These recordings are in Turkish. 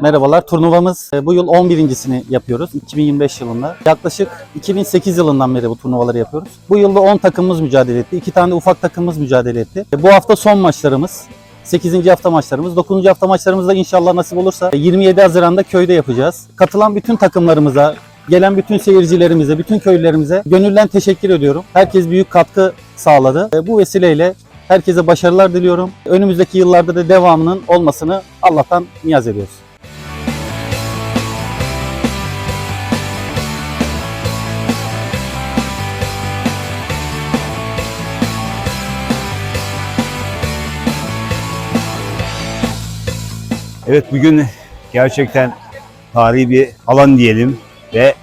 Merhabalar. Turnuvamız e, bu yıl 11.sini yapıyoruz 2025 yılında. Yaklaşık 2008 yılından beri bu turnuvaları yapıyoruz. Bu yılda 10 takımımız mücadele etti. 2 tane de ufak takımımız mücadele etti. E, Bu hafta son maçlarımız. 8. hafta maçlarımız. 9. hafta maçlarımızda inşallah nasip olursa 27 Haziran'da köyde yapacağız. Katılan bütün takımlarımıza, gelen bütün seyircilerimize, bütün köylülerimize gönülden teşekkür ediyorum. Herkes büyük katkı sağladı. E, Bu vesileyle herkese başarılar diliyorum. Önümüzdeki yıllarda da devamının olmasını Allah'tan niyaz ediyoruz. Evet bugün gerçekten tarihi bir alan diyelim ve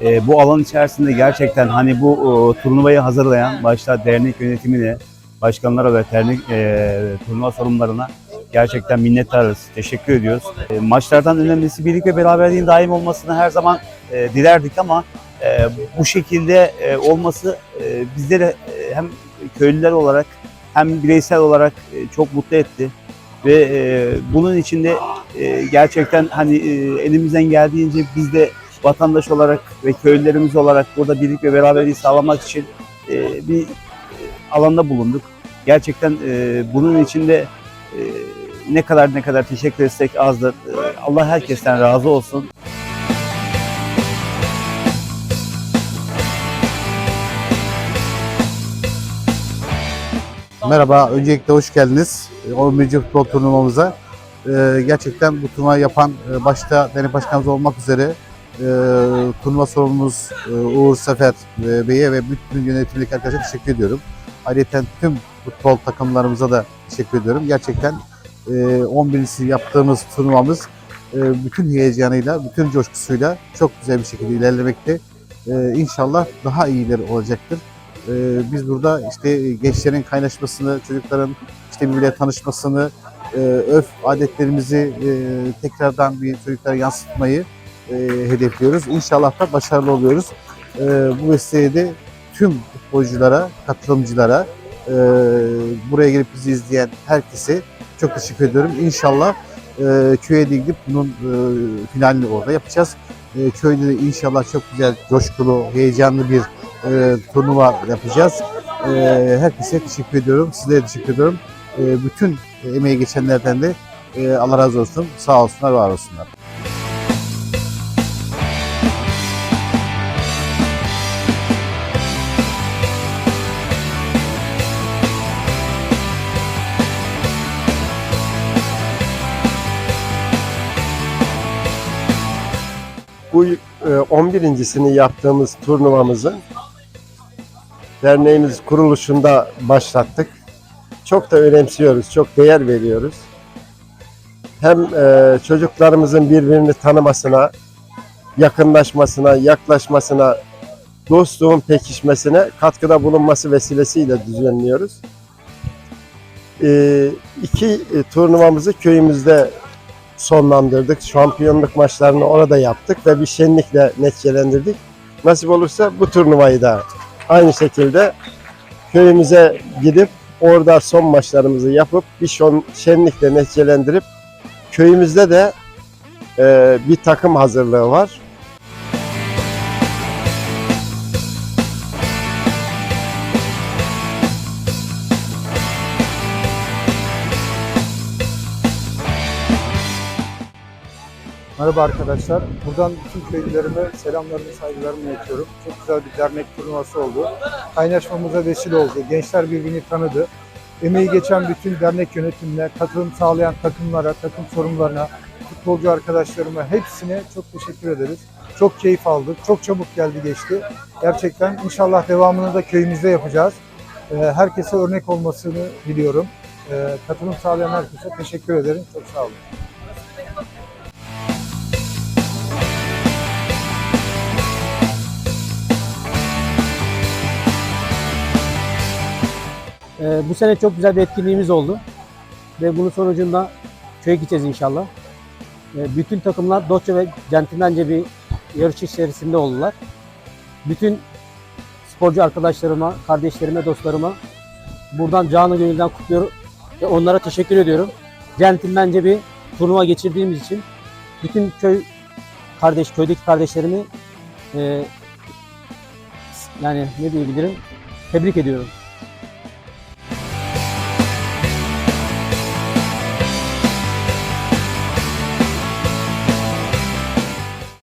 e, bu alan içerisinde gerçekten hani bu e, turnuvayı hazırlayan başta dernek yönetimine, başkanlara ve dernek e, turnuva sorumlularına gerçekten minnettarız. Teşekkür ediyoruz. E, maçlardan önemlisi birlik ve beraberliğin daim olmasını her zaman e, dilerdik ama e, bu şekilde e, olması e, bizleri e, hem köylüler olarak hem bireysel olarak e, çok mutlu etti ve e, bunun içinde e, gerçekten hani e, elimizden geldiğince biz de vatandaş olarak ve köylülerimiz olarak burada birlik ve beraberliği sağlamak için e, bir alanda bulunduk. Gerçekten e, bunun içinde e, ne kadar ne kadar teşekkür etsek azdır. E, Allah herkesten razı olsun. Merhaba, öncelikle hoş geldiniz. Ee, 11. futbol turnuvamıza. Ee, gerçekten bu turnuvayı yapan e, başta Dernek Başkanımız olmak üzere e, turnuva sorumlumuz e, Uğur Sefer Bey'e ve bütün yönetimdeki arkadaşlara teşekkür ediyorum. Ayrıca tüm futbol takımlarımıza da teşekkür ediyorum. Gerçekten e, 11'incisi yaptığımız turnuvamız bütün heyecanıyla, bütün coşkusuyla çok güzel bir şekilde ilerlemekte. E, inşallah daha iyileri olacaktır. Ee, biz burada işte gençlerin kaynaşmasını, çocukların işte birbirleriyle tanışmasını, e, örf adetlerimizi e, tekrardan bir çocuklara yansıtmayı e, hedefliyoruz. İnşallah da başarılı oluyoruz. E, bu vesileyle de tüm futbolculara, katılımcılara, e, buraya gelip bizi izleyen herkese çok teşekkür ediyorum. İnşallah e, köye de gidip bunun e, finalini orada yapacağız. E, köyde de inşallah çok güzel, coşkulu, heyecanlı bir e, turnuva yapacağız. E, herkese teşekkür ediyorum. Sizlere teşekkür ediyorum. E, bütün emeği geçenlerden de e, Allah razı olsun. Sağ olsunlar, var olsunlar. Bu e, 11.sini yaptığımız turnuvamızın derneğimiz kuruluşunda başlattık. Çok da önemsiyoruz, çok değer veriyoruz. Hem e, çocuklarımızın birbirini tanımasına, yakınlaşmasına, yaklaşmasına, dostluğun pekişmesine katkıda bulunması vesilesiyle düzenliyoruz. E, iki e, turnuvamızı köyümüzde sonlandırdık. Şampiyonluk maçlarını orada yaptık ve bir şenlikle neticelendirdik. Nasip olursa bu turnuvayı da aynı şekilde köyümüze gidip orada son maçlarımızı yapıp bir şon, şenlikle neticelendirip köyümüzde de e, bir takım hazırlığı var. Merhaba arkadaşlar. Buradan bütün köylülerime selamlarımı, saygılarımı iletiyorum. Çok güzel bir dernek turnuvası oldu. Kaynaşmamıza vesile oldu. Gençler birbirini tanıdı. Emeği geçen bütün dernek yönetimine, katılım sağlayan takımlara, takım sorumlularına, futbolcu arkadaşlarıma hepsine çok teşekkür ederiz. Çok keyif aldık. Çok çabuk geldi geçti. Gerçekten inşallah devamını da köyümüzde yapacağız. Ee, Herkese örnek olmasını diliyorum. Ee, Katılım sağlayan herkese teşekkür ederim. Çok sağ olun. Ee, bu sene çok güzel bir etkinliğimiz oldu. Ve bunun sonucunda köye gideceğiz inşallah. Ee, bütün takımlar dostça ve centilmence bir yarış içerisinde oldular. Bütün sporcu arkadaşlarıma, kardeşlerime, dostlarıma buradan canı gönülden kutluyorum ve onlara teşekkür ediyorum. Centilmence bir turnuva geçirdiğimiz için Bütün köy kardeş, köydeki kardeşlerimi e, yani ne diyebilirim? Tebrik ediyorum.